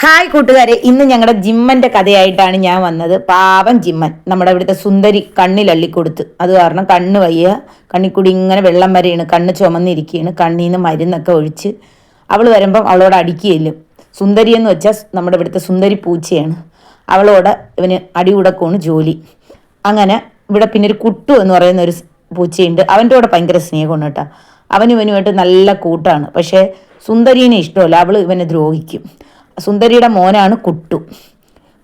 Hi കൂട്ടുകാരെ. ഇന്ന് ഞങ്ങളുടെ ജിമ്മന്റെ കഥയായിട്ടാണ് ഞാൻ വന്നത്. പാവം ജിമ്മൻ. നമ്മുടെ ഇവിടുത്തെ സുന്ദരി കണ്ണിലള്ളി കൊടുത്ത് അത് കാരണം കണ്ണ് വയ്യ. കണ്ണിക്കൂടി ഇങ്ങനെ വെള്ളം വരെയാണ്. കണ്ണ് ചുമന്നിരിക്കുകയാണ് കണ്ണിൽ നിന്ന് മരുന്നൊക്കെ ഒഴിച്ച് അവൾ വരുമ്പം അവളോട് അടിക്കുകയില്ലും. സുന്ദരി എന്ന് വെച്ചാൽ നമ്മുടെ ഇവിടുത്തെ സുന്ദരി പൂച്ചയാണ്. അവളോട് ഇവന് അടി ഉടക്കമാണ് ജോലി. അങ്ങനെ ഇവിടെ പിന്നെ ഒരു കുട്ടു എന്ന് പറയുന്ന ഒരു പൂച്ചയുണ്ട്. അവന്റെ കൂടെ ഭയങ്കര സ്നേഹമാണ് കേട്ടോ. അവനും ഇവനുമായിട്ട് നല്ല കൂട്ടാണ്. പക്ഷേ സുന്ദരീനെ ഇഷ്ടമല്ല. അവൾ ഇവനെ ദ്രോഹിക്കും. സുന്ദരിയുടെ മോനാണ് കുട്ടു.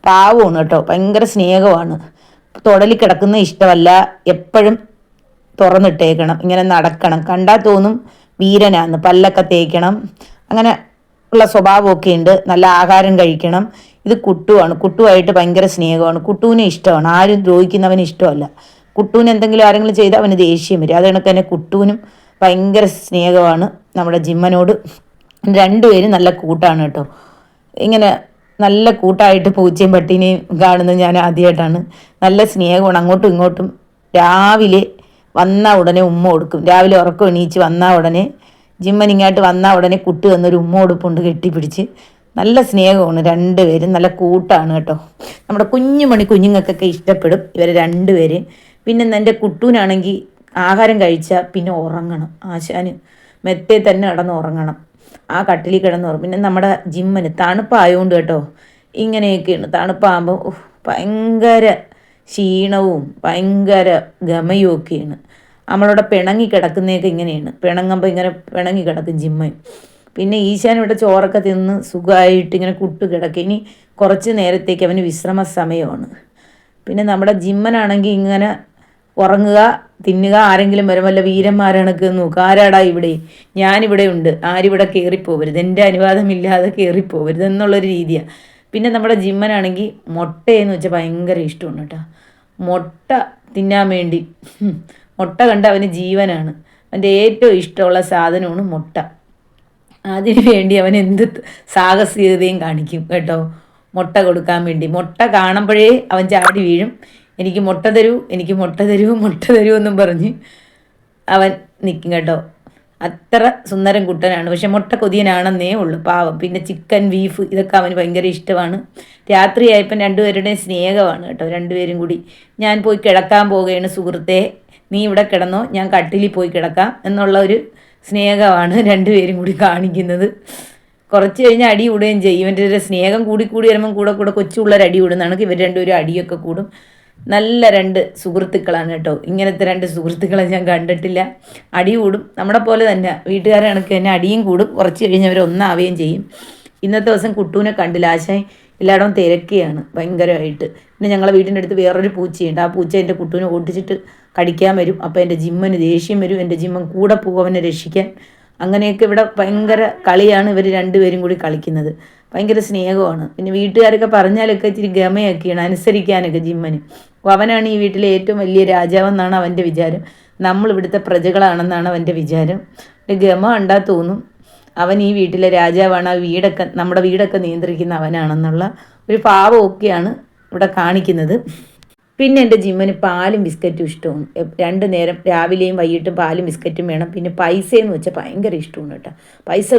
പാവമാണ് കേട്ടോ ഭയങ്കര സ്നേഹമാണ്. തൊടലി കിടക്കുന്ന ഇഷ്ടമല്ല എപ്പോഴും തുറന്നിട്ടേക്കണം ഇങ്ങനെ നടക്കണം. കണ്ടാൽ തോന്നും വീരനാന്ന് പല്ലൊക്കെ തേക്കണം. അങ്ങനെ ഉള്ള സ്വഭാവമൊക്കെ ഉണ്ട് നല്ല ആഹാരം കഴിക്കണം. ഇത് കുട്ടുവാണ് കുട്ടുവായിട്ട് ഭയങ്കര സ്നേഹമാണ്. കുട്ടുവിനെ ഇഷ്ടമാണ് ആരും ദ്രോഹിക്കുന്നവന് ഇഷ്ടമല്ല. കുട്ടുവിന് എന്തെങ്കിലും ആരെങ്കിലും ചെയ്താൽ അവന് ദേഷ്യം വരും. അത് കണക്ക് തന്നെ കുട്ടുവിനും ഭയങ്കര സ്നേഹമാണ് നമ്മുടെ ജിമ്മനോട്. രണ്ടുപേരും നല്ല കൂട്ടാണ് കേട്ടോ. ഇങ്ങനെ നല്ല കൂട്ടായിട്ട് പൂച്ചയും പട്ടിനെയും കാണുന്നത് ഞാൻ ആദ്യമായിട്ടാണ് നല്ല സ്നേഹമാണ്. അങ്ങോട്ടും ഇങ്ങോട്ടും രാവിലെ വന്ന ഉടനെ ഉമ്മ കൊടുക്കും. രാവിലെ ഉറക്കം എണീച്ച് വന്ന ഉടനെ ജിമ്മൻ ഇങ്ങോട്ട് വന്ന ഉടനെ കുട്ടി വന്നൊരു ഉമ്മ കൊടുപ്പുണ്ട് കെട്ടിപ്പിടിച്ച്. നല്ല സ്നേഹമാണ്. രണ്ടുപേരും നല്ല കൂട്ടാണ് കേട്ടോ. നമ്മുടെ കുഞ്ഞുമണി കുഞ്ഞുങ്ങൾക്കൊക്കെ ഇഷ്ടപ്പെടും ഇവർ രണ്ടുപേര്. പിന്നെ എന്റെ കുട്ടൂനാണെങ്കിൽ ആഹാരം കഴിച്ചാൽ പിന്നെ ഉറങ്ങണം. ആശാന് മെത്തേ തന്നെ കിടന്ന് ഉറങ്ങണം. ആ കട്ടിലിൽ കിടന്ന് ഉറങ്ങും. പിന്നെ നമ്മുടെ ജിമ്മന് തണുപ്പായതുകൊണ്ട് കേട്ടോ ഇങ്ങനെയൊക്കെയാണ്. തണുപ്പാകുമ്പോൾ ഭയങ്കര ക്ഷീണവും ഭയങ്കര ഗമയും ഒക്കെയാണ്. നമ്മളവിടെ പിണങ്ങി കിടക്കുന്നതൊക്കെ ഇങ്ങനെയാണ്. പിണങ്ങുമ്പോൾ ഇങ്ങനെ പിണങ്ങി കിടക്കും ജിമ്മൻ പിന്നെ ഈശാൻ ഇവിടെ ചോറൊക്കെ തിന്ന് സുഖമായിട്ട് ഇങ്ങനെ കുട്ടു കിടക്കും. ഇനി കുറച്ച് നേരത്തേക്ക് അവന് വിശ്രമ സമയമാണ് പിന്നെ നമ്മുടെ ജിമ്മനാണെങ്കിൽ ഇങ്ങനെ ഉറങ്ങുക തിന്നുക ആരെങ്കിലും വരും വല്ല വീരന്മാരണക്ക് നോക്കുക ആരാടാ ഇവിടെ? ഞാനിവിടെ ഉണ്ട്. ആരിവിടെ കയറിപ്പോവരുത് എന്റെ അനുവാദമില്ലാതെ കയറിപ്പോവരുത് എന്നുള്ളൊരു രീതിയാണ് പിന്നെ നമ്മുടെ ജിമ്മനാണെങ്കിൽ മുട്ടയെന്ന് വെച്ചാൽ ഭയങ്കര ഇഷ്ടമാണ് കേട്ടോ. മുട്ട തിന്നാൻ വേണ്ടി. മുട്ട കണ്ട അവന് ജീവനാണ്. അവന്റെ ഏറ്റവും ഇഷ്ടമുള്ള സാധനമാണ് മുട്ട. അതിനു വേണ്ടി അവൻ എന്ത് സാഹസികതയും കാണിക്കും കേട്ടോ. മുട്ട കൊടുക്കാൻ വേണ്ടി. മുട്ട കാണുമ്പോഴേ അവൻ ചാടി വീഴും. എനിക്ക് മുട്ട തരൂ എനിക്ക് മുട്ട തരൂ മുട്ട തരൂ എന്നും പറഞ്ഞ് അവൻ നിൽക്കും കേട്ടോ. അത്ര സുന്ദരം കുട്ടനാണ്. പക്ഷെ മുട്ട കൊതിയനാണെന്നേ ഉള്ളൂ പാവം. പിന്നെ ചിക്കൻ ബീഫ് ഇതൊക്കെ അവന് ഭയങ്കര ഇഷ്ടമാണ്. രാത്രിയായപ്പം രണ്ടുപേരുടെയും സ്നേഹമാണ് കേട്ടോ രണ്ടുപേരും കൂടി. ഞാൻ പോയി കിടക്കാൻ പോവുകയാണ് സുഹൃത്തെ. നീ ഇവിടെ കിടന്നോ ഞാൻ കട്ടിലിൽ പോയി കിടക്കാം എന്നുള്ള ഒരു സ്നേഹമാണ് രണ്ടുപേരും കൂടി കാണിക്കുന്നത്. കുറച്ച് കഴിഞ്ഞ് അടി കൂടുകയും ചെയ്യും. ഇവന്റെ സ്നേഹം കൂടി കൂടി വരുമ്പം കൂടെ കൂടെ കൊച്ചുള്ളൊരു അടി കൂടുന്നതാണ്. ഇവർ രണ്ടുപേരും അടിയൊക്കെ കൂടും. നല്ല രണ്ട് സുഹൃത്തുക്കളാണ് കേട്ടോ. ഇങ്ങനത്തെ രണ്ട് സുഹൃത്തുക്കളെ ഞാൻ കണ്ടിട്ടില്ല. അടി കൂടും. നമ്മളെ പോലെ തന്നെ വീട്ടുകാരെ കണക്ക് തന്നെ അടിയും കൂടും. കുറച്ച് കഴിഞ്ഞ് അവർ ഒന്നാവുകയും ചെയ്യും. ഇന്നത്തെ ദിവസം കുട്ടൂനെ കണ്ടില്ല. ആശയം എല്ലായിടവും തിരക്കുകയാണ് ഭയങ്കരമായിട്ട്. പിന്നെ ഞങ്ങളെ വീടിന്റെ അടുത്ത് വേറൊരു പൂച്ചയുണ്ട്. ആ പൂച്ച എന്റെ കുട്ടൂനെ ഓടിച്ചിട്ട് കടിക്കാൻ വരും. അപ്പോൾ എന്റെ ജിമ്മന് ദേഷ്യം വരും. എന്റെ ജിമ്മൻ കൂടെ പോകുമെന്നെ രക്ഷിക്കാൻ. അങ്ങനെയൊക്കെ ഇവിടെ ഭയങ്കര കളിയാണ് ഇവർ രണ്ടുപേരും കൂടി കളിക്കുന്നത്. ഭയങ്കര സ്നേഹമാണ്. പിന്നെ വീട്ടുകാരൊക്കെ പറഞ്ഞാലൊക്കെ ഇച്ചിരി ഗമയൊക്കെയാണ് അനുസരിക്കാനൊക്കെ ജിമ്മന്. അപ്പോൾ അവനാണ് ഈ വീട്ടിലെ ഏറ്റവും വലിയ രാജാവെന്നാണ് അവന്റെ വിചാരം. നമ്മൾ ഇവിടുത്തെ പ്രജകളാണെന്നാണ് അവന്റെ വിചാരം. ഗമ ഉണ്ടാ തോന്നും. അവൻ ഈ വീട്ടിലെ രാജാവാണ് ആ വീടൊക്കെ നമ്മുടെ വീടൊക്കെ നിയന്ത്രിക്കുന്ന അവനാണെന്നുള്ള ഒരു ഭാവമൊക്കെയാണ് ഇവിടെ കാണിക്കുന്നത്. പിന്നെ എന്റെ ജിമ്മന് പാലും ബിസ്ക്കറ്റും ഇഷ്ടമാണ്. രണ്ട് നേരം രാവിലെയും വൈകിട്ടും പാലും ബിസ്ക്കറ്റും വേണം. പിന്നെ പൈസ എന്ന് വെച്ചാൽ ഭയങ്കര ഇഷ്ടമാണ് കേട്ടോ. പൈസ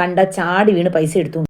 കണ്ട ചാടി വീണ് പൈസ എടുത്തു